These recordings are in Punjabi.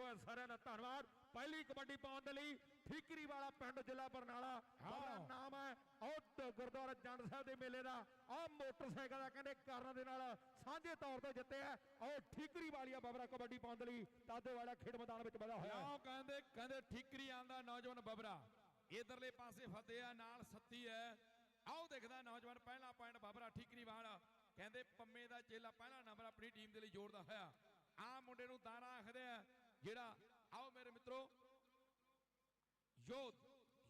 ਹੈ ਸਾਰਿਆਂ ਦਾ ਧੰਨਵਾਦ। ਪਹਿਲੀ ਕਬੱਡੀ ਪਾਉਣ ਦੇ ਲਈ ਠੀਕਰੀ ਵਾਲਾ ਪਿੰਡ ਜ਼ਿਲ੍ਹਾ ਬਰਨਾਲਾ। ਮੇਰਾ ਨਾਮ ਹੈ। ਉਹ ਗੁਰਦੁਆਰਾ ਜੰਡ ਸਾਹਿਬ ਦੇ ਮੇਲੇ ਦਾ। ਆਹ ਮੋਟਰਸਾਈਕਲ ਦਾ ਕਹਿੰਦੇ ਕਾਰਨ ਦੇ ਨਾਲ ਸਾਂਝੇ ਤੌਰ ਤੇ ਜਿੱਤਿਆ ਉਹ ਠੀਕਰੀ ਵਾਲੀਆ ਬਬਰਾ ਕਬੱਡੀ ਪਾਉਣ ਦੇ ਲਈ ਤਾਦੇ ਵਾਲਾ ਖੇਡ ਮੈਦਾਨ ਵਿੱਚ ਵਧਾ ਹੋਇਆ। ਲਓ ਕਹਿੰਦੇ? ਕਹਿੰਦੇ ਠੀਕਰੀ ਆਂਦਾ ਨੌਜਵਾਨ ਬਬਰਾ। ਇਧਰਲੇ ਪਾਸੇ ਫਤਿਹ ਆ ਨਾਲ ਸੱਤੀ ਹੈ। ਆਓ ਦੇਖਦਾ ਨੌਜਵਾਨ ਪਹਿਲਾ ਪੁਆਇੰਟ ਬਬਰਾ ਠੀਕਰੀ ਵਾਲਾ। ਕਹਿੰਦੇ ਪੰਮੇ ਦਾ ਚੇਲਾ ਪਹਿਲਾ ਨੰਬਰ ਆਪਣੀ ਟੀਮ ਦੇ ਲਈ ਜੋੜਦਾ ਹੋਇਆ। ਆ ਮੁੰਡੇ ਨੂੰ ਦਾਰਾ ਆਖਦੇ ਆ। ਜਿਹੜਾ, ਆਓ ਮੇਰੇ ਮਿੱਤਰੋ, ਯੋਧ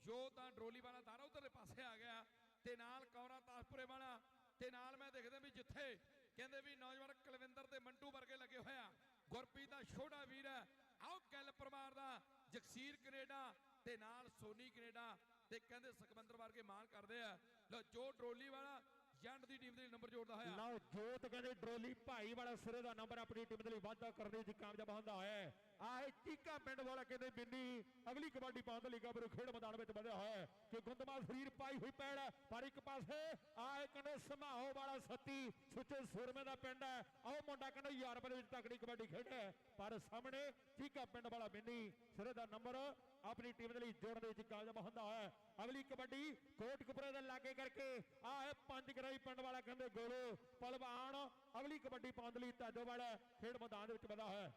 ਯੋਧ ਦਾ ਡਰੋਲੀ ਵਾਲਾ ਦਾਰਾ ਉਧਰਲੇ ਪਾਸੇ ਆ ਗਿਆ ਤੇ ਨਾਲ ਕੌਰਾ ਤਾਸਪੁਰੇ ਵਾਲਾ ਤੇ ਨਾਲ ਮੈਂ ਦੇਖਦਾ ਵੀ ਜਿੱਥੇ ਕਹਿੰਦੇ ਵੀ ਨੌਜਵਾਨ ਕੁਲਵਿੰਦਰ ਤੇ ਮੰਟੂ ਵਰਗੇ ਲੱਗੇ ਹੋਇਆ ਗੁਰਪ੍ਰੀਤ ਦਾ ਛੋਟਾ ਵੀਰ ਹੈ, ਆਓ ਕੱਲ ਪਰਿਵਾਰ ਦਾ, ਜਗਸੀਰ ਕੈਨੇਡਾ ਤੇ ਨਾਲ ਸੋਨੀ ਕੈਨੇਡਾ ਤੇ ਕਹਿੰਦੇ ਸੁਖਵਿੰਦਰ ਵਰਗੇ ਮਾਨ ਕਰਦੇ ਆ ਲੋ ਜੋ ਡਰੋਲੀ ਵਾਲਾ ਜੰਡ ਦੀ ਟੀਮ ਦੇ ਲਈ ਨੰਬਰ ਜੋੜਦਾ ਹੋਇਆ। ਲਓ ਜੋਤ ਕਹਿੰਦੇ ਡਰੋਲੀ ਭਾਈ ਵਾਲਾ ਸਿਰੇ ਦਾ ਨੰਬਰ ਆਪਣੀ ਟੀਮ ਦੇ ਲਈ ਵਾਧਾ ਕਰਨ ਵਿੱਚ ਕਾਮਯਾਬ ਹੁੰਦਾ ਹੈ। ਆਹ ਚੀਕਾ ਪਿੰਡ ਵਾਲਾ ਕਹਿੰਦੇ ਬਿੰਨੀ, ਅਗਲੀ ਕਬੱਡੀ ਪਾਉਣ ਦੇ ਲਈ ਖੇਡ ਮੈਦਾਨ ਵਿੱਚ ਵਧਿਆ ਹੋਇਆ ਕਿ ਗੁੰਦਮਾ ਸਰੀਰ ਪਾਈ ਹੋਈ ਪੈੜ ਪਰ ਇੱਕ ਪਾਸੇ ਆਹ ਕਹਿੰਦੇ ਸਮਾਹੋ ਵਾਲਾ ਸੱਤੀ ਸੁੱਚੇ ਸੁਰਮੇ ਦਾ ਪਿੰਡ ਹੈ। ਆਹ ਮੁੰਡਾ ਕਹਿੰਦੇ ਯਾਰ ਦੇ ਵਿੱਚ ਤਕੜੀ ਕਬੱਡੀ ਖੇਡਦਾ ਪਰ ਸਾਹਮਣੇ ਚੀਕਾ ਪਿੰਡ ਵਾਲਾ ਬਿੰਨੀ, ਸਿਰੇ ਦਾ ਨੰਬਰ ਆਪਣੀ ਟੀਮ ਦੇ ਲਈ ਜੋੜਨ ਦੇ ਵਿੱਚ ਕਾਮਯਾਬ ਹੁੰਦਾ ਹੈ। ਅਗਲੀ ਕਬੱਡੀ ਕੋਟਕਪੁਰੇ ਦੇ ਲਾਗੇ ਕਰਕੇ ਆ ਹੈ ਪੰਜ ਗਰਾਈ ਪਿੰਡ ਵਾਲਾ ਕਹਿੰਦੇ ਗੋਲੋ ਪਹਿਲਵਾਨ ਅਗਲੀ ਕਬੱਡੀ ਪਾਉਣ ਦੇ ਲਈ ਤਾਜੋ ਵਾਲਾ ਖੇਡ ਮੈਦਾਨ ਦੇ ਵਿੱਚ ਵਧਾ ਹੈ।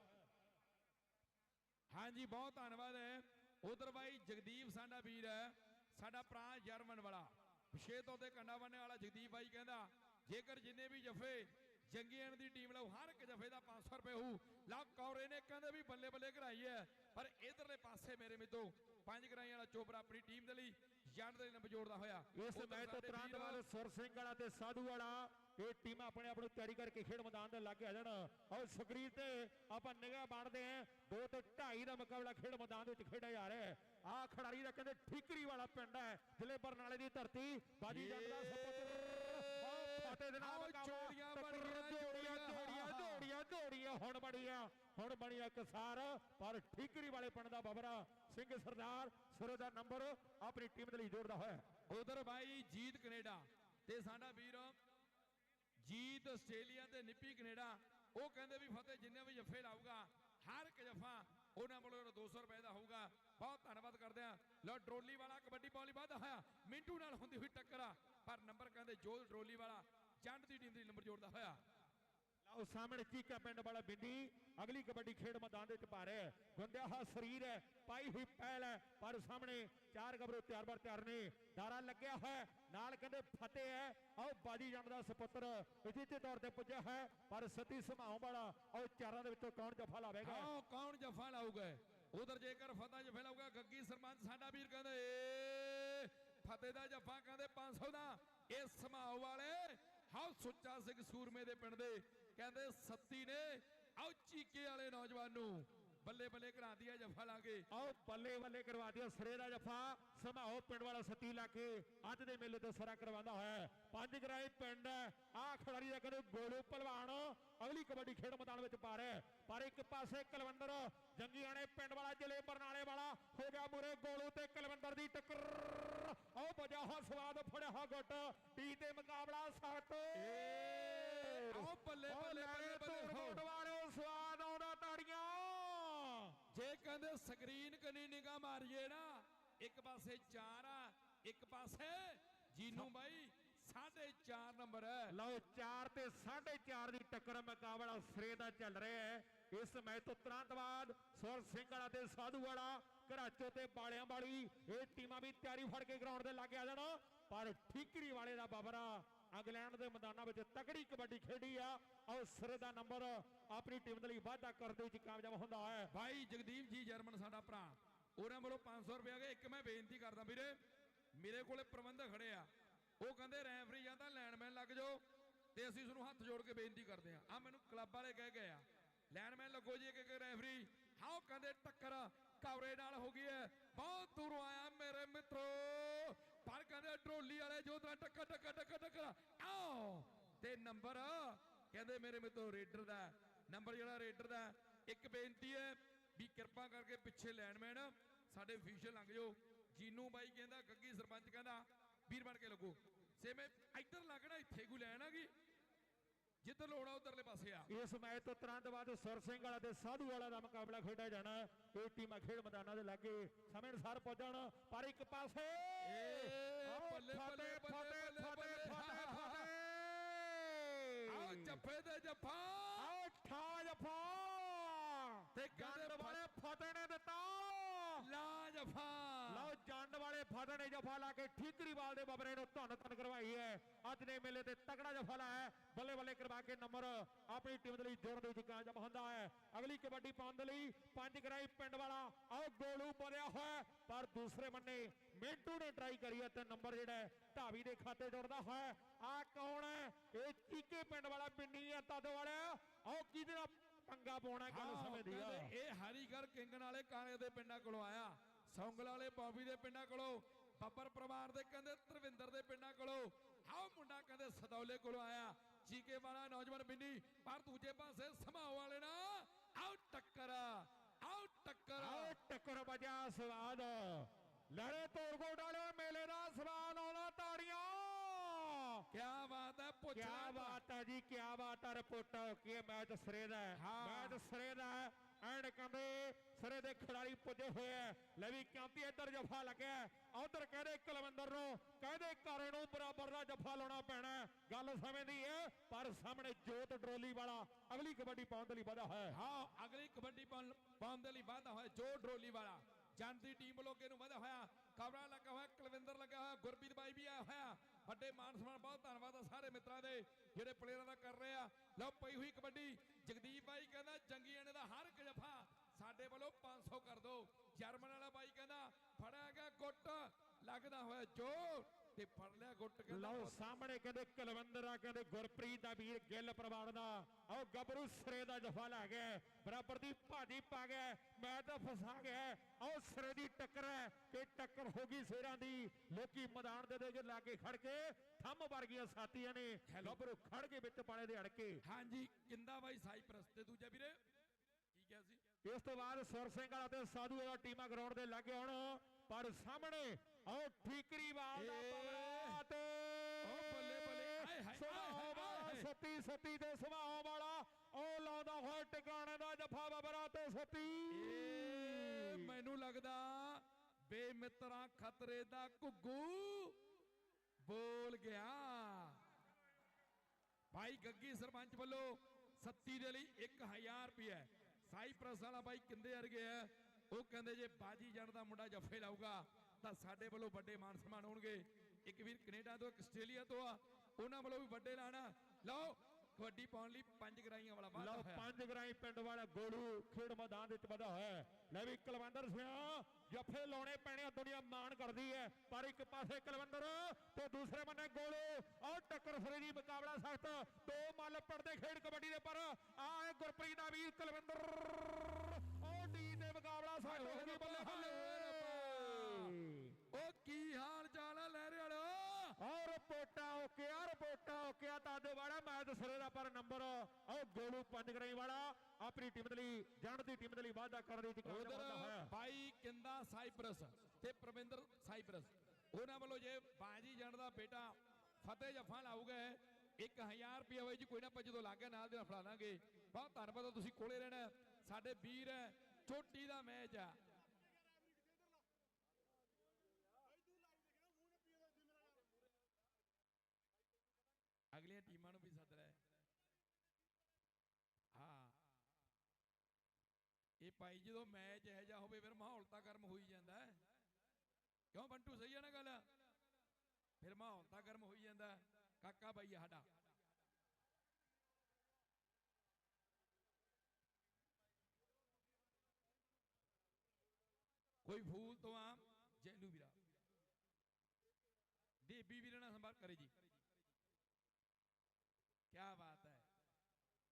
ਹਾਂਜੀ, ਬਹੁਤ ਧੰਨਵਾਦ ਹੈ। ਉਧਰ ਬਾਈ ਜਗਦੀਪ ਸਾਡਾ ਵੀਰ ਹੈ, ਸਾਡਾ ਭਰਾ ਜਰਮਨ ਵਾਲਾ। ਪਿਛੇ ਤੋਂ ਤੇ ਕੰਡਾ ਬੰਨੇ ਵਾਲਾ ਜਗਦੀਪ ਬਾਈ ਕਹਿੰਦਾ, ਜੇਕਰ ਜਿੰਨੇ ਵੀ ਜਫੇ ਜੰਗੀਆਂ ਦੀ ਟੀਮ ਲਾਉ ਹਰ ਇੱਕ ਜਫੇ ਦਾ 500 ਰੁਪਏ ਹੋਊ। ਲਾ ਕੌਰੇ ਨੇ ਕਹਿੰਦੇ ਵੀ ਬੱਲੇ ਬੱਲੇ ਕਰਾਈ ਹੈ ਪਰ ਇਧਰਲੇ ਪਾਸੇ ਮੇਰੇ ਮਿੱਤਰੋ ਪੰਜ ਗਰਾਈਆਂ ਵਾਲਾ ਚੋਬਰਾ ਆਪਣੀ ਟੀਮ ਦੇ ਲਈ ਜੰਡ ਦੇ ਨੰਬਰ ਜੋੜਦਾ ਹੋਇਆ। ਇਸ ਮੈਚ ਤੋਂ ਤੁਰੰਤ ਬਾਅਦ ਸੁਰ ਸਿੰਘ ਵਾਲਾ ਤੇ ਸਾਧੂ ਵਾਲਾ ਇਹ ਟੀਮਾਂ ਆਪਣੇ ਆਪ ਨੂੰ ਤਿਆਰੀ ਕਰਕੇ ਖੇਡ ਮੈਦਾਨ ਦੇ ਲਾਗੇ ਆ ਜਾਣ। ਔਰ ਸਕਰੀਨ ਤੇ ਆਪਾਂ ਨਿਗਾਹ ਬਾਣਦੇ ਆਂ ਦੋ ਤੋਂ ਢਾਈ ਦਾ ਮੁਕਾਬਲਾ ਖੇਡ ਮੈਦਾਨ ਦੇ ਵਿੱਚ ਖੇਡਿਆ ਜਾ ਰਿਹਾ ਹੈ। ਆਹ ਖਿਡਾਰੀ ਦਾ ਕਹਿੰਦੇ ਠੀਕਰੀ ਵਾਲਾ ਪਿੰਡ ਹੈ ਜ਼ਿਲ੍ਹੇ ਬਰਨਾਲੇ ਦੀ ਧਰਤੀ। ਬਾਜੀ ਜੰਡ ਦਾ ਸੁਪੁੱਤਰ ਮੁਕਾਬਲਾ ਜੋੜੀਆਂ ਟੱਕਰ ਬਣੀਆਂ, ਜੋੜੀਆਂ ਜੋੜੀਆਂ, ਜੋੜੀਆਂ ਜੋੜੀਆਂ ਜੋੜੀਆਂ ਹੁਣ ਬਣੀਆਂ ਹੁਣ ਬਣੀਆਂ ਕਸਾਰ ਪਰ ਠੀਕਰੀ ਵਾਲੇ ਪਿੰਡ ਦਾ ਬਬਰਾ ਸਿੰਘ ਸਰਦਾਰ ਸਿਰੇ ਦਾ ਨੰਬਰ ਆਪਣੀ ਟੀਮ ਦੇ ਲਈ ਜੋੜਦਾ ਹੋਇਆ ਉਧਰ ਬਾਈ ਜੀਤ ਕੈਨੇਡਾ ਤੇ ਸਾਡਾ ਵੀਰ ਜੀਤ ਆਸਟ੍ਰੇਲੀਆ ਤੇ ਨਿੱਪੀ ਕੈਨੇਡਾ ਉਹ ਕਹਿੰਦੇ ਵੀ ਫਤਿਹ ਜਿੰਨੇ ਵੀ ਜੱਫੇ ਲਾਊਗਾ ਹਰ ਇੱਕ ਜੱਫਾ ਉਹਨਾਂ ਵੱਲੋਂ 200 ਰੁਪਏ ਦਾ ਹੋਊਗਾ। ਬਹੁਤ ਧੰਨਵਾਦ ਕਰਦੇ ਆ ਲੋ ਡਰੋਲੀ ਵਾਲਾ ਕਬੱਡੀ ਲਈ ਵਾਧਾ ਹੋਇਆ। ਮਿੰਟੂ ਨਾਲ ਹੁੰਦੀ ਹੋਈ ਟੱਕਰ ਆ ਪਰ ਨੰਬਰ ਕਹਿੰਦੇ ਜੋਲ ਡਰੋਲੀ ਵਾਲਾ। ਜੰਡ ਦੀ ਟੀਮ ਦੇ ਨੰਬਰ ਜੋੜਦਾ ਹੋਇਆ। ਲਓ ਸਾਹਮਣੇ ਚੀਕਾ ਪਿੰਡ ਵਾਲਾ ਬਿੰਦੀ ਅਗਲੀ ਕਬੱਡੀ ਖੇਡ ਮੈਦਾਨ ਦੇ ਵਿੱਚ ਪਾ ਰਿਹਾ ਹੈ। ਗੁੰਦਿਆ ਸਰੀਰ ਹੈ ਪਾਈ ਹੋਈ ਪੈਲ ਹੈ ਪਰ ਸਾਹਮਣੇ ਚਾਰ ਗੱਭਰੂ ਤਿਆਰ ਬਰ ਤਿਆਰ ਨੇ। ਦਾਰਾ ਲੱਗਿਆ ਹੋਇਆ ਨਾਲ ਕਹਿੰਦੇ ਫਤਿਹ ਹੈ। ਆਓ ਬਾਜੀ ਜੰਡ ਦਾ ਸੁਪੁੱਤਰ ਵਿਜੇਤੇ ਤੌਰ ਤੇ ਪੁੱਜਿਆ ਹੈ ਪਰ ਸਤੀ ਸਮਾਉ ਵਾਲਾ ਆਓ ਚਾਰਾਂ ਦੇ ਵਿੱਚੋਂ ਕੌਣ ਜਫਾ ਲਾਵੇਗਾ? ਆਓ ਕੌਣ ਜਫਾ ਲਾਊਗਾ? ਉਧਰ ਜੇਕਰ ਫਤਿਹ ਜਫਾ ਲਾਊਗਾ ਗੱਗੀ ਸਰਪੰਚ ਸਾਡਾ ਵੀਰ ਕਹਿੰਦੇ ਏ ਫਤਿਹ ਦਾ ਜਫਾ ਕਹਿੰਦੇ 500 ਦਾ। ਇਹ ਸਮਾਉ ਵਾਲੇ ਹਾਉ ਸੁੱਚਾ ਸਿੰਘ ਸੂਰਮੇ ਦੇ ਪਿੰਡ ਦੇ ਕਹਿੰਦੇ ਸੱਤੀ ਨੇ ਆਓ ਚੀਕੇ ਵਾਲੇ ਨੌਜਵਾਨ ਨੂੰ ਬੱਲੇ ਬੱਲੇ ਕਰਾਉਂਦੀ ਆ ਜਫਾ ਲਾ ਕੇ। ਆਓ ਬੱਲੇ ਬੱਲੇ ਕਰਵਾ ਦਿਓ ਸਰੇ ਦਾ ਜਫਾ। ਸਮਾਓ ਪਿੰਡ ਵਾਲਾ ਸਤੀ ਲਾ ਕੇ ਅੱਜ ਦੇ ਮੇਲੇ ਤੇ ਸਰਾ ਕਰਵਾਉਂਦਾ ਹੋਇਆ ਹੈ। ਪੰਜ ਗਰਾਈ ਪਿੰਡ ਆ ਖਿਡਾਰੀ ਦਾ ਕਹਿੰਦੇ ਗੋਲੂ ਪਹਿਲਵਾਨ ਅਗਲੀ ਕਬੱਡੀ ਖੇਡ ਮੈਦਾਨ ਵਿੱਚ ਪਾ ਰਿਹਾ। ਪਰ ਇੱਕ ਪਾਸੇ ਕੁਲਵੰਦਰ ਜੰਗੀਆਣੇ ਪਿੰਡ ਵਾਲਾ ਜ਼ਿਲ੍ਹੇ ਬਰਨਾਲੇ ਵਾਲਾ। ਹੋ ਗਿਆ ਮੂਰੇ ਗੋਲੂ ਤੇ ਕੁਲਵੰਦਰ ਦੀ ਟੱਕਰ। ਆਓ ਵਜਾ ਹੋ ਸਵਾਦ ਫੜਿਆ ਹੋ ਗੁੱਟ। ਟੀ ਤੇ ਮੁਕਾਬਲਾ ਸੱਤ। ਆਓ ਬੱਲੇ ਬੱਲੇ ਬੱਲੇ ਬੱਲੇ। ਵਾਲਿਓ ਸਵਾਦ ਆਉਂਦਾ ਤਾੜੀਆਂ। ਜੇ ਕਹਿੰਦੇ ਸਕਰੀਨ ਕਨੀ ਨਿਗਾਹ ਮਾਰੀਏ ਨਾ ਇੱਕ ਪਾਸੇ 4 ਆ ਇੱਕ ਪਾਸੇ ਜੀਨੂ ਬਾਈ 4.5 ਨੰਬਰ ਹੈ। ਲਓ 4 ਤੇ 4.5 ਦੀ ਟੱਕਰ ਮੁਕਾਬਲਾ ਸਰੇ ਦਾ ਚੱਲ ਰਿਹਾ ਹੈ। ਇਸ ਮੈਚ ਤੋਂ ਤੁਰੰਤ ਬਾਅਦ ਸੁਰ ਸਿੰਘ ਵਾਲਾ ਤੇ ਸਾਧੂ ਵਾਲਾ ਘਰਾਚੋ ਤੇ ਬਾਲਿਆਂ ਵਾਲੀ ਇਹ ਟੀਮਾਂ ਵੀ ਤਿਆਰੀ ਫੜ ਕੇ ਗਰਾਊਂਡ ਦੇ ਲਾਗੇ ਆ ਜਾਣ। ਪਰ ਠੀਕਰੀ ਵਾਲੇ ਦਾ ਬਾਬਰਾ ਇੰਗਲੈਂਡ ਦੇ ਮੈਦਾਨਾਂ ਵਿੱਚ ਤਕੜੀ ਕਬੱਡੀ ਖੇਡੀ ਆ। ਔਰ ਸਿਰੇ ਦਾ ਨੰਬਰ ਆਪਣੀ ਟੀਮ ਦੇ ਲਈ ਵਾਅਦਾ ਕਰਦੇ ਵਿੱਚ ਕਾਮਯਾਬ ਹੁੰਦਾ ਹੈ। ਭਾਈ ਜਗਦੀਪ ਜੀ ਜਰਮਨ ਸਾਡਾ ਭਰਾ, ਉਹਨਾਂ ਵੱਲੋਂ 500 ਰੁਪਏ ਆ ਗਏ ਇੱਕ ਮੈਂ ਬੇਨਤੀ ਕਰਦਾ ਵੀਰੇ, ਮੇਰੇ ਕੋਲੇ ਪ੍ਰਬੰਧਕ ਖੜੇ ਆ। ਉਹ ਕਹਿੰਦੇ ਰੈਫਰੀ ਜਾਂਦਾ ਲਾਈਨਮੈਨ ਲੱਗ ਜਾਓ ਤੇ ਅਸੀਂ ਤੁਹਾਨੂੰ ਹੱਥ ਜੋੜ ਕੇ ਬੇਨਤੀ ਕਰਦੇ ਆ। ਆ ਮੈਨੂੰ ਕਲੱਬ ਵਾਲੇ ਕਹਿ ਗਏ ਆ ਲਾਈਨਮੈਨ ਲੱਗੋ ਜੀ ਇੱਕ ਰੈਫਰੀ। ਹਾਂ ਕਹਿੰਦੇ ਟੱਕਰ ਕਵਰੇ ਨਾਲ ਹੋ ਗਈ ਹੈ। ਬਹੁਤ ਦੂਰੋਂ ਆਇਆ ਮੇਰੇ ਮਿੱਤਰੋ। ਪਰ ਕਹਿੰਦੇ ਟਰੋਲੀ ਵਾਲੇ ਜੋ ਤਾਂ ਟੱਕਰ ਟੱਕਰ ਟੱਕਰ ਟੱਕਰ, ਆਓ। ਤੇ ਨੰਬਰ, ਕਹਿੰਦੇ ਮੇਰੇ ਮਿੱਤਰੋ ਰੇਡਰ ਦਾ ਨੰਬਰ ਜਿਹੜਾ ਰੇਡਰ ਦਾ ਇੱਕ ਬੇਨਤੀ ਹੈ ਵੀ ਕਿਰਪਾ ਕਰਕੇ ਪਿੱਛੇ ਲੈਣਮੈਨ ਸਾਡੇ ਅਫੀਸ਼ੀਅਲ ਲੰਘ ਜਾਓ। ਜੀਨੂ ਬਾਈ ਕਹਿੰਦਾ, ਗੱਗੀ ਸਰਪੰਚ ਕਹਿੰਦਾ, ਵੀਰ ਬਣ ਕੇ ਲੱਗੋ। ਸੇਮੇ ਇੱਧਰ ਲੱਗਣਾ, ਇੱਥੇ ਕੋ ਲੈਣ ਆ ਗਈ। ਜਿੱਧਰ ਲੋੜ ਉਧਰਲੇ ਪਾਸੇ ਆ। ਇਸ ਮੈਚ ਤੋਂ ਤੁਰੰਤ ਬਾਅਦ ਸੁਰ ਸਿੰਘ ਵਾਲਾ ਤੇ ਸਾਧੂ ਵਾਲਾ ਦਾ ਮੁਕਾਬਲਾ ਖੇਡਿਆ ਜਾਣਾ ਇਹ ਟੀਮਾਂ ਖੇਡ ਮੈਦਾਨਾਂ ਦੇ ਲਾਗੇ ਸਮੇਂ ਅਨੁਸਾਰ ਪਹੁੰਚਣ ਪਰ ਇੱਕ ਪਾਸੇ ਆਓ ਬੱਲੇ, ਬੱਲੇ, ਬੱਲੇ, ਬੱਲੇ, ਬੱਲੇ। ਆਓ ਜੱਫੇ ਤੇ ਜੱਫਾ। ਆਓ ਠਾ ਜਫਾ। ਤੇ ਕਹਿੰਦੇ ਵਾਲੇ ਫਤਿਹ ਨੇ ਦਿੱਤਾ। ਲਾ ਜੱਫਾ। ਲਓ ਜੰਡ ਵਾਲੇ ਫਤਿਹ ਨੇ ਜਫਾ ਲਾ ਕੇ ਠੀਕਰੀਵਾਲ ਦੇ ਬਬਰੇ ਨੂੰ ਧੰਨ ਧੰਨ ਕਰਵਾਈ ਹੈ। ਅੱਜ ਦੇ ਮੇਲੇ ਤੇ ਤਕੜਾ ਜਫਾ ਲਾਇਆ ਹੈ। ਬੱਲੇ ਬੱਲੇ ਕਰਵਾ ਕੇ ਨੰਬਰ ਆਪਣੀ ਟੀਮ ਦੇ ਲਈ ਜੋੜਨ ਦੇ ਵਿੱਚ ਕਾਮਯਾਬ ਹੁੰਦਾ ਹੈ। ਅਗਲੀ ਕਬੱਡੀ ਪਾਉਣ ਦੇ ਲਈ ਪੰਜ ਗਰਾਈ ਪਿੰਡ ਵਾਲਾ ਆਓ ਗੋਲੂ ਬੋਲਿਆ ਹੋਇਆ। ਪਰ ਦੂਸਰੇ ਬੰਨੇ ਮਿੰਟੂ ਨੇ ਟਰਾਈ ਕਰੀ ਹੈ ਤੇ ਨੰਬਰ ਜਿਹੜਾ ਢਾਵੀ ਦੇ ਖਾਤੇ ਜੁੜਦਾ ਹੋਇਆ ਆ ਕੌਣ ਹੈ? ਇਹ ਚੀਕੇ ਪਿੰਡ ਵਾਲਾ ਪਿੰਡੀ ਹੈ ਤਦ ਵਾਲਿਆ ਆਓ ਕਿਹਦੇ ਨਾਲ ਪੰਗਾ ਪਾਉਣਾ ਗੱਲ ਆਹ, ਸਮੇਂ ਦੀ ਆ। ਇਹ ਹਰੀਗੜ੍ਹ ਕਿੰਗਣ ਵਾਲੇ ਕਾਲੇ ਦੇ ਪਿੰਡਾਂ ਕੋਲੋਂ ਆਇਆ। ਸੌਂਗਲ ਵਾਲੇ ਬੌਬੀ ਦੇ ਪਿੰਡਾਂ ਕੋਲੋਂ ਬੱਬਰ ਪਰਿਵਾਰ ਦੇ ਕਹਿੰਦੇ ਤਰਵਿੰਦਰ ਦੇ ਪਿੰਡਾਂ ਕੋਲੋਂ ਆਹ ਮੁੰਡਾ ਕਹਿੰਦੇ ਸਦੌਲੇ ਕੋਲੋਂ ਆਇਆ। ਚੀਕੇ ਵਾਲਾ ਨੌਜਵਾਨ ਬਿੰਨੀ ਪਰ ਦੂਜੇ ਪਾਸੇ ਸਮਾਓ ਵਾਲੇ ਨਾ ਆਓ ਟੱਕਰ ਆਓ ਟੱਕਰ। ਆਓ ਟੱਕਰ ਵਜਾ ਸਵਾਦ। ਲੜੇ ਤੋੜ ਕੋ ਡਾਲਿਓ ਮੇਲੇ ਦਾ ਸਵਾਦ ਆਉਣਾ ਤਾੜੀਆਂ। ਕਿਆ ਬਾਤ ਹੈ ਕੀ ਪੁੱਛਣਾ ਬਾਤ ਹੈ ਜੀ ਕੀ ਬਾਤ ਹੈ ਰਿਪੋਰਟ ਕੀ ਮੈਚ ਸਿਰੇ ਦਾ ਹਾਂ। ਮੈਚ ਸਿਰੇ ਦਾ ਹੈ। ਐਂਡ ਕਹਿੰਦੇ ਸਿਰੇ ਦੇ ਖਿਡਾਰੀ ਪੁੱਜੇ ਹੋਏ ਆ। ਲੈ ਵੀ ਕਿਉਂਕਿ ਇੱਧਰ ਜਫਾ ਲੱਗਿਆ ਉਧਰ ਕਹਿੰਦੇ ਕੁਲਵਿੰਦਰ ਨੂੰ, ਕਹਿੰਦੇ ਘਰੇ ਨੂੰ ਬਰਾਬਰ ਦਾ ਜਫਾ ਲਾਉਣਾ ਪੈਣਾ ਗੱਲ ਸਮੇਂ ਦੀ ਹੈ, ਪਰ ਸਾਹਮਣੇ ਜੋਤ ਡਰੋਲੀ ਵਾਲਾ ਅਗਲੀ ਕਬੱਡੀ ਪਾਉਣ ਦੇ ਲਈ ਵਧਾ ਹੈ। ਹਾਂ, ਅਗਲੀ ਕਬੱਡੀ ਪਾਉਣ ਪਾਉਣ ਦੇ ਲਈ ਵਾਧਾ ਹੋਇਆ ਜੋਤ ਡਰੋਲੀ ਵਾਲਾ। ਜਨ ਦੀ ਟੀਮ ਲੋਕੇ ਨੂੰ ਵਧਾ ਹੋਇਆ ਕਵਰਾ ਲੱਗਾ ਹੋਇਆ, ਕੁਲਵਿੰਦਰ ਲੱਗਾ ਹੋਇਆ ਗੁਰਪ੍ਰੀਤ ਬਾਈ ਵੀ ਆਇਆ ਹੋਇਆ। ਵੱਡੇ ਮਾਨ ਸਨਮਾਨ, ਬਹੁਤ ਧੰਨਵਾਦ ਆ ਸਾਰੇ ਮਿੱਤਰਾਂ ਦੇ, ਜਿਹੜੇ ਪਲੇਅਰਾਂ ਦਾ ਕਰ ਰਹੇ ਆ। ਲਓ, ਪਈ ਹੋਈ ਕਬੱਡੀ, ਜਗਦੀਪ ਬਾਈ ਕਹਿੰਦਾ, ਜੰਗੀ ਆਣੇ ਦਾ ਹਰ ਇੱਕ ਜਫਾ ਸਾਡੇ ਵੱਲੋਂ 500 ਕਰ ਦਿਓ। ਜਰਮਨ ਵਾਲਾ ਬਾਈ ਕਹਿੰਦਾ, ਫੜਿਆ ਗਿਆ ਗੁੱਟ। ਲੱਗਦਾ ਹੋਇਆ ਜੋਰ ਤੇ ਫੜ ਲਿਆ ਗੁੱਟ ਕਹਿੰਦਾ ਲਓ ਸਾਹਮਣੇ ਕਹਿੰਦੇ ਕੁਲਵਿੰਦਰ ਆ ਕਹਿੰਦੇ ਗੁਰਪ੍ਰੀਤ ਦਾ ਵੀਰ ਗਿੱਲ ਪਰਿਵਾਰ ਦਾ। ਆਓ ਗੱਭਰੂ ਸਿਰੇ ਦਾ ਜਫਾ ਲੈ ਗਿਆ ਬਰਾਬਰ ਦੀ ਭਾਜੀ ਪਾ ਗਿਆ ਮੈਂ ਤਾਂ ਫਸਾ ਗਿਆ ਆਓ ਸਿਰੇ ਦੀ ਟੱਕਰ ਹੈ ਕਿ ਟੱਕਰ ਹੋ ਗਈ ਸਿਰਾਂ ਦੀ। ਲੋਕੀ ਮੈਦਾਨ ਦੇ ਦੇ ਲਾਗੇ ਖੜ ਕੇ ਥੰਮ ਵਰਗੀਆਂ ਸਾਥੀਆਂ ਨੇ ਗੱਭਰੂ ਖੜ ਕੇ ਵਿੱਚ ਪਾਲੇ ਦੇ ਅੜਕੇ। ਹਾਂਜੀ ਕਿੰਦਾ ਬਾਈ ਸਾਈਪ੍ਰਸ ਤੇ ਦੂਜਾ ਵੀਰੇ। ਕੀ ਕਿਹਾ ਸੀ? ਇਸ ਤੋਂ ਬਾਅਦ ਸੁਰ ਸਿੰਘ ਵਾਲਾ ਤੇ ਸਾਧੂ ਵਾਲਾ ਟੀਮਾਂ ਗਰਾਊਂਡ ਦੇ ਲਾਗੇ ਹੁਣ ਪਰ ਸਾਹਮਣੇ ਆਓ ਠੀਕਰੀਵਾਲ ਦਾ ਏ। ਪਵੜਾ ਤੇ ਓ ਬੱਲੇ ਬੱਲੇ, ਹਾਏ, ਹਾਏ, ਵਾਲਾ। ਸੱਤੀ ਸੱਤੀ ਤੇ ਸੁਭਾਅ ਵਾਲਾ। ਉਹ ਲਾਉਂਦਾ ਹੋਇਆ ਟਿਕਾਣੇ ਦਾ ਜਫਾ ਬਬਰਾ ਤੇ ਸੱਤੀ। ਮੈਨੂੰ ਲੱਗਦਾ ਬੇਮਿੱਤਰਾਂ ਖਤਰੇ ਦਾ ਘੁੱਗੂ ਬੋਲ ਗਿਆ। ਭਾਈ ਗੱਗੀ ਸਰਪੰਚ ਵੱਲੋਂ ਸੱਤੀ ਦੇ ਲਈ 1000 ਰੁਪਏ ਸਾਈਪ੍ਰਸ ਵਾਲਾ ਬਾਈ ਕਿੰਦੇ ਵਰਗੇ ਆ ਉਹ ਕਹਿੰਦੇ ਜੇ ਬਾਜੀ ਜਾਣ ਦਾ ਮੁੰਡਾ ਜੱਫੇ ਲਾਊਗਾ ਤਾਂ ਸਾਡੇ ਵੱਲੋਂ ਵੱਡੇ ਮਾਨ ਸਨਮਾਨ ਹੋਣਗੇ। ਇੱਕ ਵੀਰ ਕੈਨੇਡਾ ਤੋਂ ਇੱਕ ਆਸਟ੍ਰੇਲੀਆ ਤੋਂ ਆ ਉਹਨਾਂ ਵੱਲੋਂ ਵੀ ਵੱਡੇ ਲਾਣਾ। ਲਓ ਕਬੱਡੀ ਪਾਉਣ ਲਈ ਪੰਜ ਗਰਾਈਆਂ ਵਾਲਾ ਵਾਅਦਾ ਲਓ ਪੰਜ ਗਰਾਈ ਪਿੰਡ ਵਾਲਾ ਗੋਲੂ ਖੇਡ ਮੈਦਾਨ ਵਿੱਚ ਵਧਾ ਹੋਇਆ ਹੈ। ਲੈ ਵੀ ਕੁਲਵੰਦਰ ਸਿੰਘ ਜੱਫੇ ਲਾਉਣੇ ਪੈਣੇ ਦੁਨੀਆ ਮਾਣ ਕਰਦੀ ਹੈ। ਪਰ ਇੱਕ ਪਾਸੇ ਕੁਲਵੰਦਰ ਤੇ ਦੂਸਰੇ ਬੰਨੇ ਗੋਲੂ ਆਹ ਟੱਕਰ ਫਰੇ ਦੀ ਮੁਕਾਬਲਾ ਸਖਤ ਦੋ ਮੱਲ ਪੜਦੇ ਖੇਡ ਕਬੱਡੀ ਦੇ ਪਰ ਆ ਹੈ ਗੁਰਪ੍ਰੀਤ ਦਾ ਵੀਰ ਕੁਲਵੰਦਰ। ਤੇ ਮੁਕਾਬਲਾ ਸਖਤ ਹੋ ਗਈ ਬੱਲੇ ਬੱਲੇ। ਉਹ ਕੀ ਹਾਲ ਚਾਲ ਆ ਲਹਿਰੇ ਵਾਲੋ ਔਰ ਰਿਪੋਰਟਾਂ ਓਕੇ ਆ ਰਿਪੋਰਟਾਂ ਓਕੇ ਆ ਤਾਂ ਦੇ ਵਾਲਾ ਮੈਚ ਸਿਰੇ ਦਾ ਪਰ ਨੰਬਰ ਆਹ ਗੋਲੂ ਪੰਜ ਗਰਾਈ ਵਾਲਾ ਆਪਣੀ ਟੀਮ ਦੇ ਲਈ ਜੰਡ ਦੀ ਟੀਮ ਦੇ ਲਈ ਵਾਅਦਾ ਕਰਨ ਦੀ ਕਾਮਯਾਬ ਉਧਰ ਹੁੰਦਾ ਹੋਇਆ ਬਾਈ ਕਿੰਦਾ ਸਾਈਪ੍ਰਸ ਤੇ ਪ੍ਰਵਿੰਦਰ ਸਾਈਪ੍ਰਸ। ਉਹਨਾਂ ਵੱਲੋਂ ਜੇ ਬਾਜੀ ਜਣ ਦਾ ਬੇਟਾ ਫਤਿਹ ਜਫਾ ਲਾਊਗਾ 1000 ਰੁਪਏ ਹੋਏ ਜੀ ਕੋਈ ਨਾ ਆਪਾਂ ਜਦੋਂ ਲੱਗੇ ਨਾਲ ਦੇ ਨਾਲ ਫੜਾ ਦਾਂਗੇ। ਬਹੁਤ ਧੰਨਵਾਦ ਆ, ਤੁਸੀਂ ਕੋਲੇ ਰਹਿਣਾ ਸਾਡੇ ਵੀਰ ਹੈ ਚੋਟੀ ਦਾ ਮੈਚ ਆ। ਅਗਲੀਆਂ ਟੀਮਾਂ ਨੂੰ ਵੀ ਸੱਦ ਲੈ। ਹਾਂ। ਇਹ ਭਾਈ ਜਦੋਂ ਮੈਚ ਇਹੋ ਜਿਹਾ ਹੋਵੇ, ਫਿਰ ਮਾਹੌਲ ਤਾਂ ਗਰਮ ਹੋਈ ਜਾਂਦਾ ਹੈ। ਕਿਉਂ ਬੰਟੂ, ਸਹੀ ਹੈ ਨਾ ਗੱਲ? ਫਿਰ ਮਾਹੌਲ ਤਾਂ ਗਰਮ ਹੋਈ ਜਾਂਦਾ। ਕਾਕਾ ਭਾਈ ਸਾਡਾ। ਕੋਈ ਫੂਲ ਤੋਂ ਆ ਜੈਲੂ ਵੀਰਾ ਦੇਬੀ ਵੀਰੇ ਨਾਲ ਸੰਪਰਕ ਕਰੇ ਜੀ। ਕੀ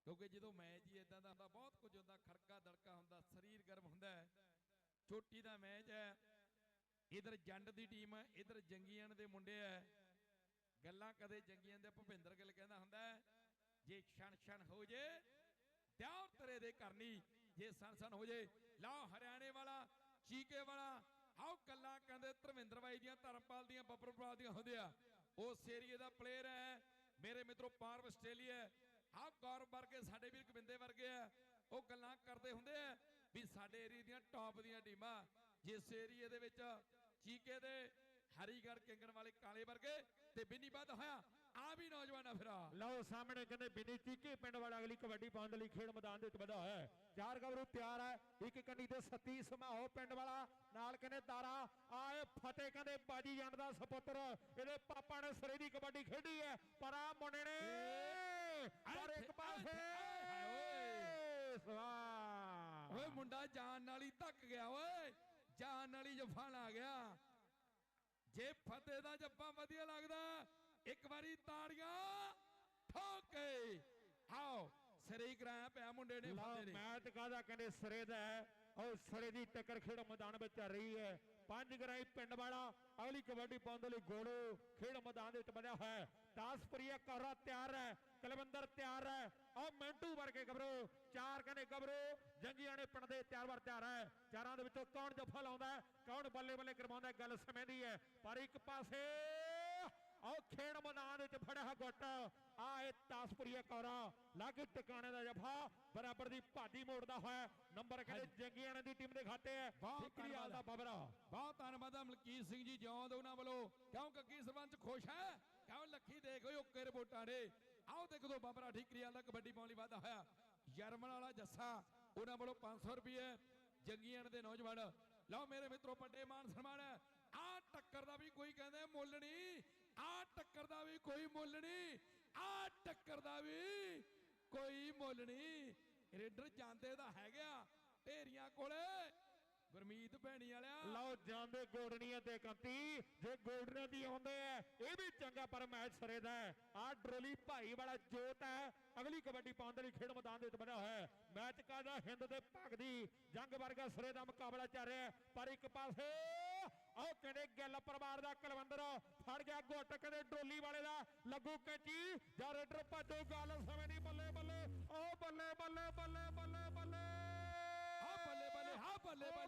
ਕਿਉਂਕਿ ਜਦੋਂ ਮੈਚ ਹੀ ਇਦਾਂ ਦਾ ਹੁੰਦਾ, ਬਹੁਤ ਕੁਝ ਹੁੰਦਾ, ਖੜਕਾ ਦੜਕਾ ਹੁੰਦਾ, ਸਰੀਰ ਗਰਮ ਹੁੰਦਾ ਹੈ। ਚੋਟੀ ਦਾ ਮੈਚ ਹੈ। ਇਧਰ ਜੰਡ ਦੀ ਟੀਮ ਹੈ, ਇਧਰ ਜੰਗੀਆਂ ਦੇ ਮੁੰਡੇ ਹੈ। ਗੱਲਾਂ ਕਦੇ ਜੰਗੀਆਂ ਦੇ ਭੁਪਿੰਦਰ ਗਿੱਲ ਕਹਿੰਦਾ ਹੁੰਦਾ ਜੇ ਛਣ ਛਣ ਹੋ ਜੇ ਦਿਆਰ ਤੇਰੇ ਦੇ ਕਰਨੀ, ਜੇ ਸਣ ਸਣ ਹੋ ਜੇ, ਲਾਓ ਹਰਿਆਣੇ ਵਾਲਾ ਚੀਕੇ ਵਾਲਾ, ਆਓ ਕੱਲਾ ਕਹਿੰਦੇ ਧਰਮਿੰਦਰ ਬਾਈ ਦੀਆਂ, ਧਰਮਪਾਲ ਦੀਆਂ, ਬੱਬਰਪਾਲ ਦੀਆਂ ਹੁੰਦੇ ਉਸ ਏਰੀਏ ਦਾ ਪਲੇਅਰ ਹੈ, ਮੇਰੇ ਮਿੱਤਰੋ ਪਾਰਵ ਆਸਟ੍ਰੇਲੀਆ ਆਹ ਗੌਰਵ ਵਰਗੇ, ਸਾਡੇ ਵੀਰ ਗਵਿੰਦੇ ਵਰਗੇ ਆ। ਉਹ ਗੱਲਾਂ ਕਰਦੇ ਹੁੰਦੇ ਆ ਵੀ ਸਾਡੇ ਏਰੀਏ ਦੀਆਂ ਟੌਪ ਦੀਆਂ ਟੀਮਾਂ, ਜਿਸ ਏਰੀਏ ਦੇ ਵਿੱਚ ਚੀਕੇ ਦੇ ਹਰੀਗੜ੍ਹ ਕਿੰਗਣ ਵਾਲੇ ਕਾਲੇ ਵਰਗੇ ਤੇ ਬਿੰਨੀ ਵੱਧ ਹੋਇਆ ਆ ਵੀ ਨੌਜਵਾਨ ਆ ਫਿਰਾ ਲਓ ਸਾਹਮਣੇ ਕਹਿੰਦੇ ਬਿਨੀ ਚੀਕੇ ਪਿੰਡ ਵਾਲਾ ਅਗਲੀ ਕਬੱਡੀ ਪਾਉਣ ਦੇ ਲਈ ਖੇਡ ਮੈਦਾਨ ਦੇ ਵਿੱਚ ਵਧਾ ਹੋਇਆ ਹੈ। ਚਾਰ ਗੱਭਰੂ ਤਿਆਰ ਹੈ ਇੱਕ ਕੰਨੀ ਤੇ ਸਤੀ ਸਮਾਹੋ ਪਿੰਡ ਵਾਲਾ ਨਾਲ ਕਹਿੰਦੇ ਤਾਰਾ ਆਏ ਫਤਿਹ ਕਹਿੰਦੇ ਬਾਜੀ ਜੰਡ ਦਾ ਸਪੁੱਤਰ ਇਹਦੇ ਪਾਪਾ ਨੇ ਸਰੇ ਦੀ ਕਬੱਡੀ ਖੇਡੀ ਹੈ ਪਰ ਆ ਮੁੰਡੇ ਨੇ ਪਰ ਇੱਕ ਪਾਸੇ ਓਏ ਮੁੰਡਾ ਜਾਨ ਨਾਲ ਹੀ ਧੱਕ ਗਿਆ ਓਏ ਜਾਨ ਨਾਲ ਹੀ ਜੱਫਾ ਲਾ ਗਿਆ। ਜੇ ਫਤਿਹ ਦਾ ਜੱਫਾ ਵਧੀਆ ਲੱਗਦਾ ਇੱਕ ਵਾਰੀ ਤਾੜੀਆਂ ਠੋਕੇ ਆਓ ਸਿਰੇ ਹੀ ਕਰਾਇਆ ਪਿਆ ਮੁੰਡੇ ਨੇ ਫਤਿਹ ਨੇ। ਮੈਚ ਕਾਦਾ ਕਹਿੰਦੇ ਸਰੇ ਦਾ ਹੈ ਔਰ ਸਰੇ ਦੀ ਟੱਕਰ ਖੇਡ ਮੈਦਾਨ ਵਿੱਚ ਚੱਲ ਰਹੀ ਹੈ। ਪੰਜ ਗਰਾਈ ਪਿੰਡ ਵਾਲਾ ਅਗਲੀ ਕਬੱਡੀ ਪਾਉਣ ਦੇ ਲਈ ਗੋਲੋ ਖੇਡ ਮੈਦਾਨ ਦੇ ਵਿੱਚ ਬਣਿਆ ਹੋਇਆ ਹੈ। ਦਾਸਪ੍ਰਿਆ ਕੌਰਾ ਤਿਆਰ ਹੈ ਕੁਲਵਿੰਦਰ ਤਿਆਰ ਹੈ ਔਰ ਮੈਂਟੂ ਵਰਗੇ ਗੱਭਰੂ ਚਾਰ ਕਹਿੰਦੇ ਗੱਭਰੂ ਜੰਗੀਆਂ ਨੇ ਪਿੰਡ ਦੇ ਤਿਆਰ ਵਰ ਤਿਆਰ ਹੈ। ਚਾਰਾਂ ਦੇ ਵਿੱਚੋਂ ਕੌਣ ਜੱਫਾ ਲਾਉਂਦਾ ਹੈ? ਕੌਣ ਬੱਲੇ ਬੱਲੇ ਕਰਵਾਉਂਦਾ ਹੈ? ਗੱਲ ਸਮੇਂ ਦੀ ਹੈ। ਪਰ ਇੱਕ ਪਾਸੇ ਆਓ ਖੇਡ ਮੈਦਾਨ ਵਿੱਚ ਫੜਿਆ ਗੁੱਟ। ਆ ਇਹ ਤਾਸਪੁਰੀਆ ਕੌਰਾ। ਲਾਗੇ ਟਿਕਾਣੇ ਦਾ ਜਫਾ। ਬਰਾਬਰ ਦੀ ਭਾਦੀ ਮੋੜਦਾ ਹੋਇਆ ਨੰਬਰ ਕਹਿੰਦੇ ਜੰਗੀਆਂ ਦੀ ਟੀਮ ਦੇ ਖਾਤੇ ਹੈ। ਵਾਲ ਦਾ। ਬਬਰਾ। ਬਹੁਤ ਧੰਨਵਾਦ ਮਲਕੀਤ ਸਿੰਘ ਜੀ ਜੌਂਦ ਉਹਨਾਂ ਵੱਲੋਂ। ਕਿਉਂ ਕੱਕੀ ਸਰਪੰਚ ਖੁਸ਼ ਹੈ? ਕਿਉਂ ਲੱਖੀ ਦੇਖ ਓਏ ਓਕੇ ਰਿਪੋਰਟਾਂ ਨੇ ਆਓ ਦੇਖ ਦੋ ਬਾਬਰਾ ਠੀਕਰੀ ਵਾਲਾ ਕਬੱਡੀ ਪਾਉਣ ਲਈ ਵਾਧਾ ਹੋਇਆ। ਜਰਮਨ ਵਾਲਾ ਜੱਸਾ ਉਹਨਾਂ ਵੱਲੋਂ 500 ਰੁਪਏ ਜੰਗੀਆਂ ਦੇ ਨੌਜਵਾਨ। ਲਓ ਮੇਰੇ ਮਿੱਤਰੋ, ਵੱਡੇ ਮਾਨ ਸਨਮਾਨ ਹੈ। ਆ ਟੱਕਰ ਦਾ ਵੀ ਕੋਈ ਕਹਿੰਦੇ ਮੁੱਲ ਨਹੀਂ। ਆ ਟੱਕਰ ਦਾ ਵੀ ਕੋਈ ਮੁੱਲ ਨਹੀਂ। ਆ ਟੱਕਰ ਦਾ ਵੀ ਕੋਈ ਮੁੱਲ ਨਹੀਂ। ਰੇਡਰ ਜਾਂਦੇ ਦਾ ਹੈਗਾ ਢੇਰੀਆਂ ਕੋਲੇ। ਗੁਰਮੀਤ ਭੈਣੀ ਵਾਲਿਆ। ਲਓ, ਜਾਂਦੇ ਗੋਡਣੀਆਂ ਤੇ ਕੰਤੀ। ਜੇ ਗੋਡਣੀਆਂ ਦੀ ਆਉਂਦੇ ਐ, ਇਹ ਵੀ ਚੰਗਾ ਪਰ ਮੈਚ ਸਰੇ ਦਾ ਆ ਡਰੋਲੀ ਭਾਈ ਵਾਲਾ ਜੋਤ ਹੈ ਅਗਲੀ ਕਬੱਡੀ ਪਾਉਣ ਦੇ ਲਈ ਖੇਡ ਮੈਦਾਨ ਦੇ ਵਿੱਚ ਬਣਿਆ ਹੋਇਆ ਹੈ ਮੈਚ ਕਾਦਾ ਹਿੰਦ ਦੇ ਭਗ ਦੀ। ਜੰਗ ਵਰਗਾ ਸਰੇ ਦਾ ਮੁਕਾਬਲਾ ਚੱਲ ਰਿਹਾ ਹੈ ਪਰ ਇੱਕ ਪਾਸੇ ਆਹ ਕਹਿੰਦੇ ਗਿੱਲ ਪਰਿਵਾਰ ਦਾ ਕੁਲਵੰਦਰ ਫੜ ਗਿਆ ਗੁੱਟ ਕਹਿੰਦੇ ਡੋਲੀ ਵਾਲੇ ਦਾ। ਲੱਗੂ ਕੈਚੀ, ਜਾਂ ਰੇਡਰ ਭੱਜੋ, ਗੱਲ ਸਮੇਂ ਦੀ ਬੱਲੇ ਬੱਲੇ ਆਹ ਬੱਲੇ ਬੱਲੇ ਬੱਲੇ ਬੱਲੇ ਬੱਲੇ ਹਾਂ ਬੱਲੇ। ਬੱਲੇ ਵਾਲਾ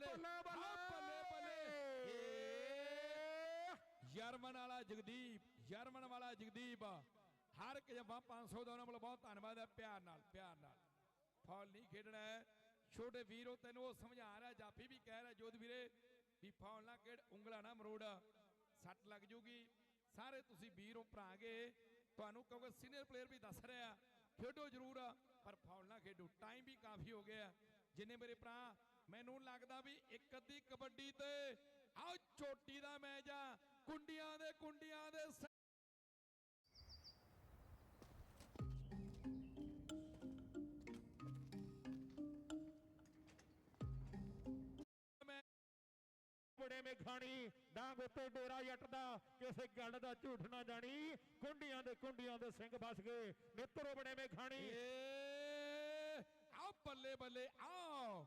ਜਗਦੀਪ ਜਰਮਨ ਵਾਲਾ ਜਗਦੀਪ। ਹਰ ਇੱਕ ਜੱਫਾ 500 ਦਾ ਉਹਨਾਂ ਵੱਲੋਂ ਬਹੁਤ ਧੰਨਵਾਦ ਹੈ ਪਿਆਰ ਨਾਲ ਪਿਆਰ ਨਾਲ। ਫੌਲ ਨਹੀਂ ਖੇਡਣਾ ਹੈ। ਛੋਟੇ ਵੀਰੋ ਤੈਨੂੰ ਉਹ ਸਮਝਾ ਰਿਹਾ ਜਾਫੀ ਵੀ ਕਹਿ ਰਿਹਾ ਜੋਧ ਵੀਰੇ ਵੀ ਫੌਲ ਨਾ ਖੇਡ ਉਂਗਲਾ ਨਾ ਮਰੋੜ। ਸੱਟ ਲੱਗ ਜੂਗੀ। ਸਾਰੇ ਤੁਸੀਂ ਵੀਰੋ ਭਰਾਗੇ। ਤੁਹਾਨੂੰ ਕਿਉਂਕਿ ਸੀਨੀਅਰ ਪਲੇਅਰ ਵੀ ਦੱਸ ਰਿਹਾ ਖੇਡੋ ਜ਼ਰੂਰ ਪਰ ਫੌਲ ਨਾ ਖੇਡੋ। ਟਾਈਮ ਵੀ ਕਾਫੀ ਹੋ ਗਿਆ। ਜਿੰਨੇ ਮੇਰੇ ਭਰਾ ਮੈਨੂੰ ਲੱਗਦਾ ਵੀ ਇੱਕ ਅੱਧੀ ਕਬੱਡੀ ਤੇ ਆਹ ਚੋਟੀ ਦਾ ਮੈਚ ਆ। ਕੁੰਡੀਆਂ ਦੇ ਕੁੰਡੀਆਂ ਦੇ ਮੈਂ ਮੇਖਾਣੀ ਡਾਂਗ ਉੱਤੇ ਡੇਰਾ ਜੱਟ ਦਾ ਕਿਸੇ ਗੱਲ ਦਾ ਝੂਠ ਨਾ ਜਾਣੀ। ਕੁੰਡੀਆਂ ਦੇ ਕੁੰਡੀਆਂ ਦੇ ਸਿੰਘ ਫਸ ਗਏ। ਮਿੱਤਰੋ ਬੜੇ ਮੇਖਾਣੀ ਏ ਆਓ ਬੱਲੇ ਬੱਲੇ ਆਓ।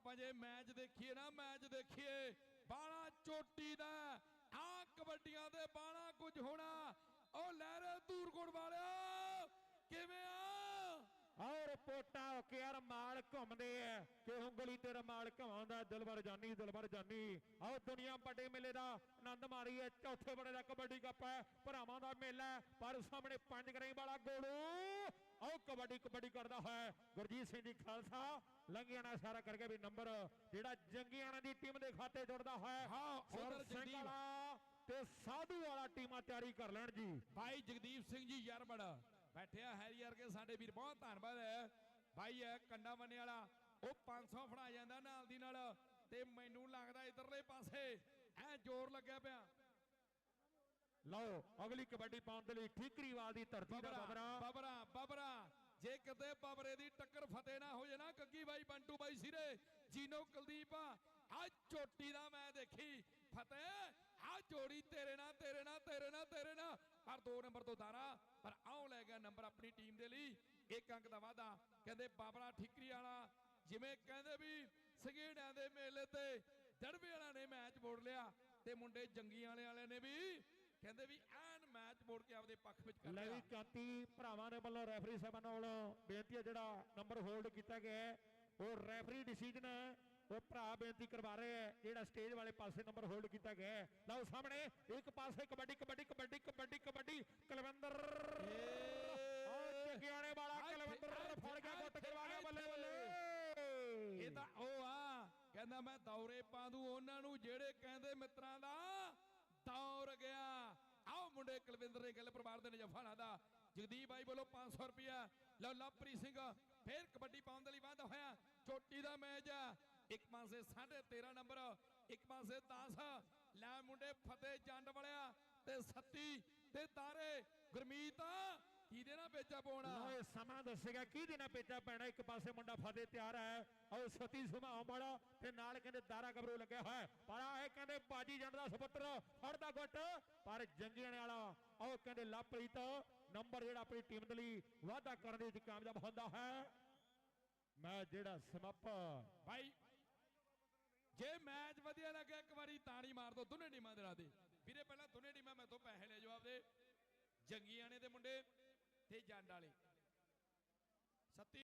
ਆਪਾਂ ਜੇ ਮੈਚ ਦੇਖੀਏ ਨਾ, ਮੈਚ ਦੇਖੀਏ ਬਾਣਾ ਚੋਟੀ ਦਾ, ਆ ਕਬੱਡੀਆਂ ਦੇ ਬਾਣਾ ਕੁਝ ਹੋਣਾ। ਉਹ ਲਹਿਰੇ ਦੂਰਗੁੜ ਵਾਲਿਆ ਕਿਵੇਂ ਆ? ਔਰ ਪੋਟਾ ਹੋ ਕੇ ਯਾਰ ਮਾਲ ਘੁੰਮਦੇ ਐ ਕਿ ਉਂਗਲੀ ਤੇ ਰਮਾਲ ਘਵਾਉਂਦਾ ਦਿਲਬਰ ਜਾਨੀ ਦਿਲਬਰ ਜਾਨੀ। ਆਓ ਦੁਨੀਆ ਵੱਡੇ ਮੇਲੇ ਦਾ ਆਨੰਦ ਮਾਰੀ ਐ ਚੌਥੇ ਬੜੇ ਦਾ ਕਬੱਡੀ ਕੱਪ ਹੈ ਭਰਾਵਾਂ ਦਾ ਮੇਲਾ ਹੈ, ਪਰ ਸਾਹਮਣੇ ਪੰਜ ਗਰਾਈ ਵਾਲਾ ਗੋਲੂ ਆਓ ਕਬੱਡੀ ਕਬੱਡੀ ਕਰਦਾ ਹੈ। ਗੁਰਜੀਤ ਸਿੰਘ ਜੀ ਖਾਲਸਾ ਲੰਘਿਆ ਨਾਲ ਇਸ਼ਾਰਾ ਕਰਕੇ ਵੀ ਨੰਬਰ ਜਿਹੜਾ ਜੰਗੀਆਣਾ ਦੀ ਟੀਮ ਦੇ ਖਾਤੇ ਜੁੜਦਾ ਹੈ। ਹਾਂ, ਸੁਰ ਉੱਧਰ ਜਗਦੀਪ। ਤੇ ਸਾਧੂ ਵਾਲਾ ਟੀਮਾਂ ਤਿਆਰੀ ਕਰ ਲੈਣ ਜੀ। ਭਾਈ ਜਗਦੀਪ ਸਿੰਘ ਜੀ ਯਰਮੜ ਬੈਠਿਆ ਹੈਰੀ ਵਰਗੇ ਸਾਡੇ ਵੀਰ ਬਹੁਤ ਧੰਨਵਾਦ ਹੈ। ਭਾਈ ਕੰਡਾ ਬੰਨੇ ਵਾਲਾ ਉਹ 500 ਫੜਾ ਜਾਂਦਾ ਨਾਲ ਦੀ ਨਾਲ ਤੇ ਮੈਨੂੰ ਲੱਗਦਾ ਇਧਰਲੇ ਪਾਸੇ ਐ ਜ਼ੋਰ ਲੱਗਿਆ ਪਿਆ। ਲਓ ਅਗਲੀ ਕਬੱਡੀ ਪਾਉਣ ਦੇ ਲਈ ਠੀਕਰੀਵਾਲ ਦੀ ਧਰਤੀ ਦਾ ਬਬਰਾ ਬਬਰਾ। ਬਬਰਾ ਜੇ ਕਿਤੇ ਬਬਰੇ ਦੀ ਟੱਕਰ ਫਤਿਹ ਨਾ ਹੋ ਜੇ ਨਾ ਗੱਗੀ ਬਾਈ ਬੰਟੂ ਬਾਈ ਸਿਰੇ ਜੀਨੋ ਕੁਲਦੀਪ ਆ ਚੋਟੀ ਦਾ ਮੈਂ ਦੇਖੀ ਫਤਿਹ ਆ ਜੋੜੀ ਤੇਰੇ ਨਾਲ ਤੇਰੇ ਨਾਲ ਤੇਰੇ ਨਾਲ ਤੇਰੇ ਨਾਲ। ਪਰ ਦੋ ਨੰਬਰ ਤੋਂ ਦਾਰਾ ਪਰ ਆਉ ਲੈ ਗਿਆ ਨੰਬਰ ਆਪਣੀ ਟੀਮ ਦੇ ਲਈ। ਇੱਕ ਅੰਕ ਦਾ ਵਾਧਾ ਕਹਿੰਦੇ ਬਾਬਰਾ ਠਿਕਰੀ ਵਾਲਾ ਜਿਵੇਂ ਕਹਿੰਦੇ ਵੀ ਸਗੇੜਿਆਂ ਦੇ ਮੇਲੇ ਤੇ ਦੜਵੇ ਵਾਲਾ ਨੇ ਮੈਚ ਮੋੜ ਲਿਆ ਤੇ ਮੁੰਡੇ ਜੰਗੀਆਂ ਵਾਲੇ ਵਾਲੇ ਨੇ ਵੀ ਕਹਿੰਦੇ ਵੀ ਐਨ ਮੈਚ ਮੋੜ ਕੇ ਆਪਦੇ ਪੱਖ ਵਿੱਚ ਕਰ ਲੈ ਵੀ ਕਾਤੀ ਭਰਾਵਾਂ ਦੇ ਵੱਲੋਂ ਰੈਫਰੀ ਸਾਹਿਬਾਨ ਵੱਲੋਂ ਬੇਨਤੀ ਹੈ ਜਿਹੜਾ ਨੰਬਰ ਹੋਲਡ ਕੀਤਾ ਗਿਆ ਹੈ, ਉਹ ਰੈਫਰੀ ਡਿਸੀਜਨ ਹੈ ਉਹ ਭਰਾ ਬੇਨਤੀ ਕਰਵਾ ਰਹੇ ਹੈ ਜਿਹੜਾ ਸਟੇਜ ਵਾਲੇ ਪਾਸੇ ਨੰਬਰ ਹੋਲਡ ਕੀਤਾ ਗਿਆ ਹੈ। ਲਓ ਸਾਹਮਣੇ ਇੱਕ ਪਾਸੇ ਕਬੱਡੀ ਕਬੱਡੀ ਕਬੱਡੀ ਕਬੱਡੀ ਕਬੱਡੀ ਕੁਲਵਿੰਦਰ ਏ। ਔਰ ਇਹ ਤਾਂ ਉਹ ਆ ਕਹਿੰਦਾ, ਮੈਂ ਦੌਰੇ ਪਾ ਦੂੰ ਉਹਨਾਂ ਨੂੰ, ਜਿਹੜੇ ਕਹਿੰਦੇ ਮਿੱਤਰਾਂ ਦਾ ਦੌਰ ਗਿਆ। ਆਓ ਮੁੰਡੇ ਕੁਲਵਿੰਦਰ ਨੇ ਗੱਲ ਪਰਿਵਾਰ ਦੇ ਨਜਫਾਣਾ ਦਾ। ਜਗਦੀਪ ਬਾਈ ਵੱਲੋਂ 500 ਰੁਪਿਆ ਲਓ, ਲਵਪ੍ਰੀਤ ਸਿੰਘ, ਫੇਰ ਕਬੱਡੀ ਪਾਉਣ ਦੇ ਲਈ ਵਾਧਾ ਹੋਇਆ। ਚੋਟੀ ਦਾ ਮੈਚ ਆ। ਇੱਕ ਪਾਸੇ 13.5 ਨੰਬਰ, ਇੱਕ ਪਾਸੇ 10 ਲੈ ਮੁੰਡੇ ਫਤਿਹ ਜੰਡ ਵਾਲਿਆ ਤੇ ਸੱਤੀ ਤੇ ਤਾਰੇ। ਗੁਰਮੀਤ ਕਿਹਦੇ ਨਾਲ ਵੇਚਾ ਪਾਉਣਾ? ਲਓ ਸਮਾਂ ਦੱਸੇਗਾ ਕਿਹਦੇ ਨਾਲ ਪੇਚਾ ਪੈਣਾ? ਇੱਕ ਪਾਸੇ ਮੁੰਡਾ ਫਤਿਹ ਤਿਆਰ ਹੈ ਔਰ ਸਤੀ ਸੁਭਾਅ ਵਾਲਾ ਤੇ ਨਾਲ ਕਹਿੰਦੇ ਦਾਰਾ ਗਬਰੂ ਲੱਗਿਆ ਹੋਇਆ ਪਰ ਇਹ ਕਹਿੰਦੇ ਬਾਜੀ ਜੰਡ ਦਾ ਸਪੁੱਤਰ ਫੜਦਾ ਗੁੱਟ ਪਰ ਜੰਗੀਆਂ ਵਾਲਾ ਉਹ ਕਹਿੰਦੇ ਲਾਪ੍ਰੀਤ ਨੰਬਰ ਜਿਹੜਾ ਆਪਣੀ ਟੀਮ ਦੇ ਲਈ ਵਾਅਦਾ ਕਰਨ ਦੇ ਵਿੱਚ ਕਾਮਯਾਬ ਹੁੰਦਾ ਹੈ। ਮੈਂ ਜਿਹੜਾ ਸਮਾਪਨ ਭਾਈ ਜੇ ਮੈਚ ਵਧੀਆ ਲੱਗਿਆ ਇੱਕ ਵਾਰੀ ਤਾੜੀ ਮਾਰ ਦੋ ਦੋਨੇ ਟੀਮਾਂ ਦੇ ਰਾਦੇ ਵੀਰੇ ਪਹਿਲਾਂ ਦੋਨੇ ਟੀਮਾਂ ਮੈਥੋਂ ਪੈਸੇ ਲੈ ਜਾਓ ਆਪਦੇ। ਜੰਗੀਆਣੇ ਦੇ ਮੁੰਡੇ ਤੇ ਜੰਡ ਵਾਲੇ। ਸੱਤੀ